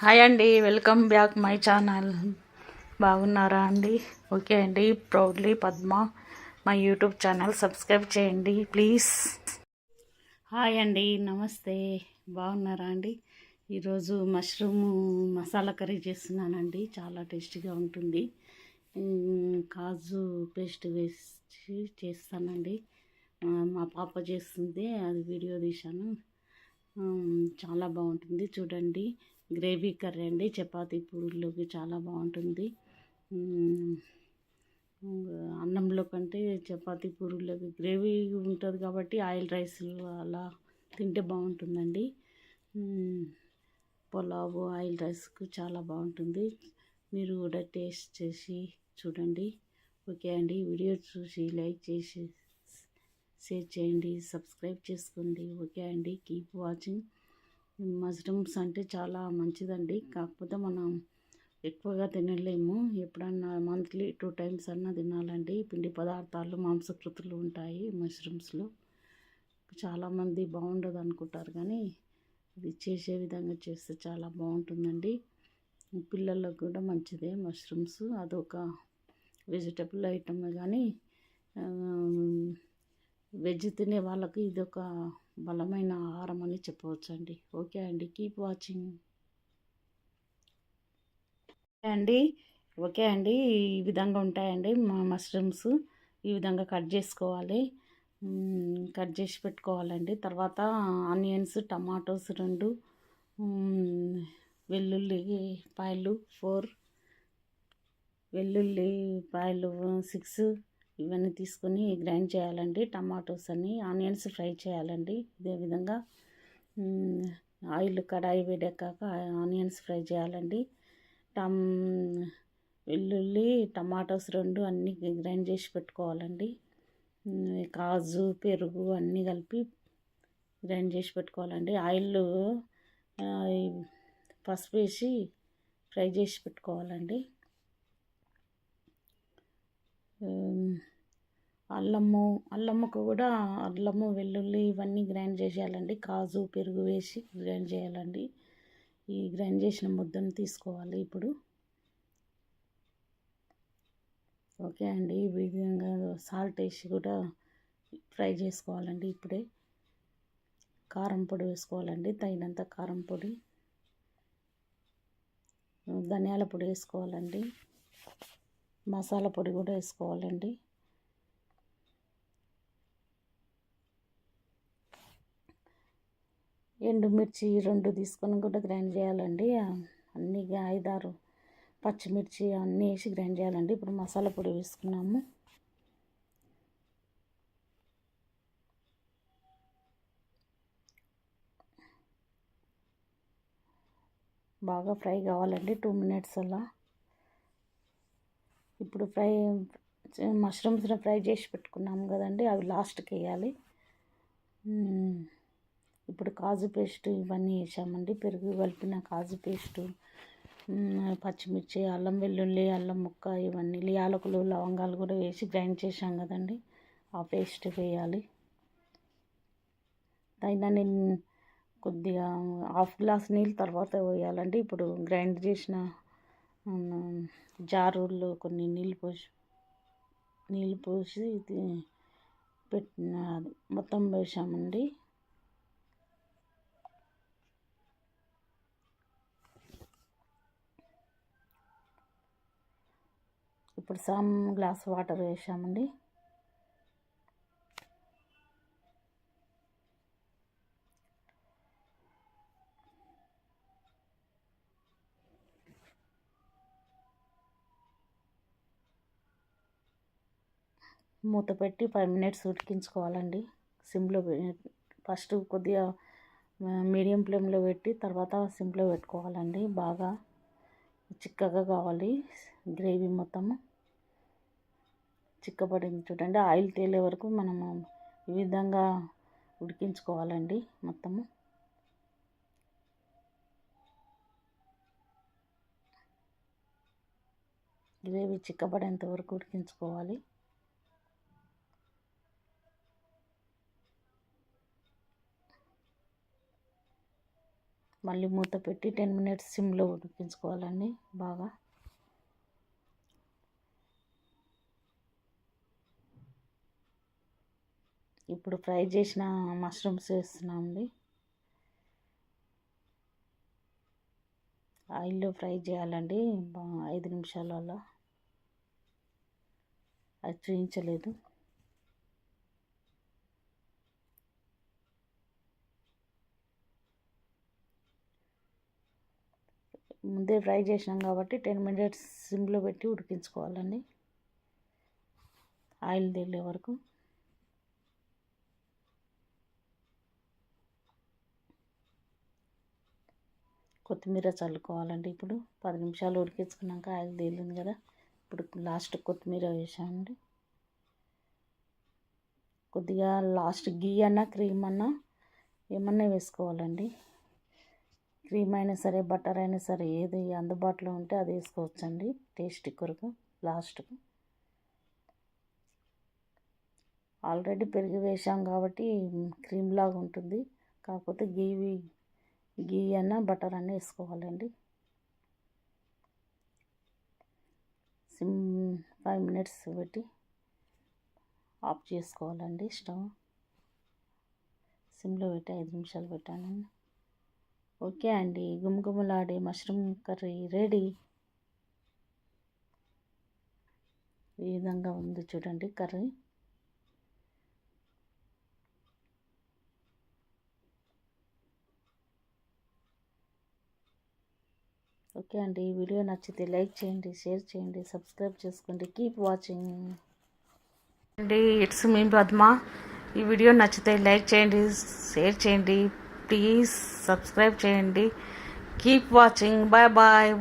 Hi అండి welcome back my channel. బాగున్నారా అండి? ఓకే అండి ప్రౌడ్లీ పద్మ మా యూట్యూబ్ ఛానల్ సబ్స్క్రైబ్ చేయండి ప్లీజ్. హాయ్ అండి నమస్తే. బాగున్నారా అండి? ఈరోజు మష్రూమ్ మసాలా కర్రీ చేస్తున్నానండి చాలా టేస్టీగా ఉంటుంది. కాజు పేస్ట్ వేసి చేస్తానండి. మా పాప చేస్తుంది అది వీడియో తీశాను. చాలా బాగుంటుంది. చూడండి. గ్రేవీ కర్రీ అండి. చపాతీ పూరీలోకి చాలా బాగుంటుంది. అన్నంలో కంటే చపాతీ పూరీలోకి గ్రేవీ ఉంటుంది కాబట్టి ఆయిల్ రైస్ అలా తింటే బాగుంటుందండి. పులావు ఆయిల్ రైస్కు చాలా బాగుంటుంది. మీరు కూడా టేస్ట్ చేసి చూడండి. ఓకే అండి. వీడియో చూసి లైక్ చేసి షేర్ చేయండి సబ్స్క్రైబ్ చేసుకోండి. ఓకే అండి కీప్ వాచింగ్. మష్రూమ్స్ అంటే చాలా మంచిదండి. కాకపోతే మనం ఎక్కువగా తినలేము. ఎప్పుడన్నా మంత్లీ టూ టైమ్స్ అన్నా తినాలండి. పిండి పదార్థాలు మాంసకృతులు ఉంటాయి మష్రూమ్స్లో. చాలామంది బాగుండదు అనుకుంటారు కానీ ఇది చేసే విధంగా చేస్తే చాలా బాగుంటుందండి. పిల్లలకు కూడా మంచిదే మష్రూమ్స్. అదొక వెజిటబుల్ ఐటమ్ కానీ వెజ్ తినే వాళ్ళకి ఇది ఒక బలమైన ఆహారం అని చెప్పవచ్చు అండి ఓకే అండి. Keep watching. అండి. ఓకే అండి. ఈ విధంగా ఉంటాయండి మా మష్రూమ్స్. ఈ విధంగా కట్ చేసుకోవాలి. కట్ చేసి పెట్టుకోవాలండి. తర్వాత ఆనియన్స్ టమాటోస్ రెండు వెల్లుల్లి పాయలు ఫోర్. వెల్లుల్లి పాయలు సిక్స్. ఇవన్నీ తీసుకొని గ్రైండ్ చేయాలండి. టమాటోస్ అన్ని ఆనియన్స్ ఫ్రై చేయాలండి. ఇదే విధంగా ఆయిల్ కడాయి వేడెక్కాక ఆనియన్స్ ఫ్రై చేయాలండి. టమ్ వెల్లుల్లి టమాటోస్ రెండు అన్నీ గ్రైండ్ చేసి పెట్టుకోవాలండి. కాజు పెరుగు అన్నీ కలిపి గ్రైండ్ చేసి పెట్టుకోవాలండి. ఆయిల్ పసుపు వేసి ఫ్రై చేసి పెట్టుకోవాలండి. అల్లము అల్లముకు కూడా అల్లము వెల్లుల్లి ఇవన్నీ గ్రైండ్ చేసేయాలండి. కాజు పెరుగు వేసి గ్రైండ్ చేయాలండి. ఈ గ్రైండ్ చేసిన ముద్దను తీసుకోవాలి ఇప్పుడు. ఓకే అండి. ఈ విధంగా సాల్ట్ వేసి కూడా ఫ్రై చేసుకోవాలండి ఇప్పుడే. కారం పొడి వేసుకోవాలండి. తగినంత కారం పొడి. ధనియాల పొడి వేసుకోవాలండి. మసాలా పొడి కూడా వేసుకోవాలండి. ఎండుమిర్చి రెండు తీసుకొని కూడా గ్రైండ్ చేయాలండి. అన్ని ఐదారు పచ్చిమిర్చి అన్నీ వేసి గ్రైండ్ చేయాలండి. ఇప్పుడు మసాలా పొడి వేసుకున్నాము. బాగా ఫ్రై కావాలండి టూ మినిట్స్ అలా. ఇప్పుడు ఫ్రై మష్రూమ్స్ని ఫ్రై చేసి పెట్టుకున్నాము కదండి. అవి లాస్ట్కి వేయాలి. ఇప్పుడు కాజు పేస్ట్ ఇవన్నీ వేసామండి. పెరుగు కలిపిన కాజు పేస్టు పచ్చిమిర్చి అల్లం వెల్లుల్లి అల్లం ముక్క ఇవన్నీ యాలకులు లవంగాలు కూడా వేసి గ్రైండ్ చేసాం కదండి. ఆ పేస్ట్ వేయాలి. అయినా నేను కొద్దిగా హాఫ్ గ్లాస్ నీళ్ళు తర్వాత వేయాలండి. ఇప్పుడు గ్రైండ్ చేసిన మ్మ్, జారుల్లో కొన్ని నీళ్ళు పోసి నీళ్ళు పోసి పెట్టిన మొత్తం వేసామండి. ఇప్పుడు సమ్ గ్లాస్ వాటర్ వేసామండి మూత పెట్టి ఫైవ్ మినిట్స్ ఉడికించుకోవాలండి. సిమ్లో ఫస్ట్ కొద్దిగా మీడియం ఫ్లేమ్లో పెట్టి తర్వాత సిమ్లో పెట్టుకోవాలండి. బాగా చిక్కగా కావాలి. గ్రేవీ మొత్తము. చిక్కబడింది చూడండి ఆయిల్ తేలే వరకు మనము ఈ విధంగా ఉడికించుకోవాలండి మొత్తము. గ్రేవీ చిక్కబడేంత వరకు ఉడికించుకోవాలి. మళ్ళీ మూత పెట్టి టెన్ మినిట్స్ సిమ్లో ఉడికించుకోవాలండి బాగా. ఇప్పుడు ఫ్రై చేసిన మష్రూమ్స్ వేస్తున్నామండి. ఆయిల్లో ఫ్రై చేయాలండి ఐదు నిమిషాలలో. అది చూపించలేదు ముందే ఫ్రై చేసినాం కాబట్టి టెన్ మినిట్స్ సిమ్లో పెట్టి ఉడికించుకోవాలండి. ఆయిల్ తేలే వరకు. కొత్తిమీర చల్లుకోవాలండి ఇప్పుడు. పది నిమిషాలు ఉడికించుకున్నాక ఆయిల్ తేలింది కదా. ఇప్పుడు లాస్ట్ కొత్తిమీర వేసామండి కొద్దిగా లాస్ట్ గీ అన్నా క్రీమ్ అన్నా ఏమన్నా వేసుకోవాలండి. క్రీమ్ అయినా సరే బటర్ అయినా సరే ఏది అందుబాటులో ఉంటే అది వేసుకోవచ్చండి. టేస్ట్ కొరకు లాస్ట్కు ఆల్రెడీ పెరిగి వేసాం కాబట్టి క్రీమ్ లాగా ఉంటుంది. కాకపోతే గీ గీ అన్న బటర్ అన్న వేసుకోవాలండి. సిమ్ ఫైవ్ మినిట్స్ పెట్టి ఆఫ్ చేసుకోవాలండి స్టవ్. సిమ్లో పెట్టి ఐదు నిమిషాలు పెట్టానండి ఓకే అండి గుమగుమలాడే మష్రూమ్ కర్రీ రెడీ. ఈ విధంగా ఉంది చూడండి కర్రీ. ఓకే అండి. ఈ వీడియో నచ్చితే లైక్ చేయండి షేర్ చేయండి సబ్స్క్రైబ్ చేసుకోండి. Keep watching. అండి ఇట్స్ మీ పద్మ. ఈ వీడియో నచ్చితే లైక్ చేయండి షేర్ చేయండి. ప్లీజ్ సబ్స్క్రైబ్ చేయండి. Keep watching. Bye bye.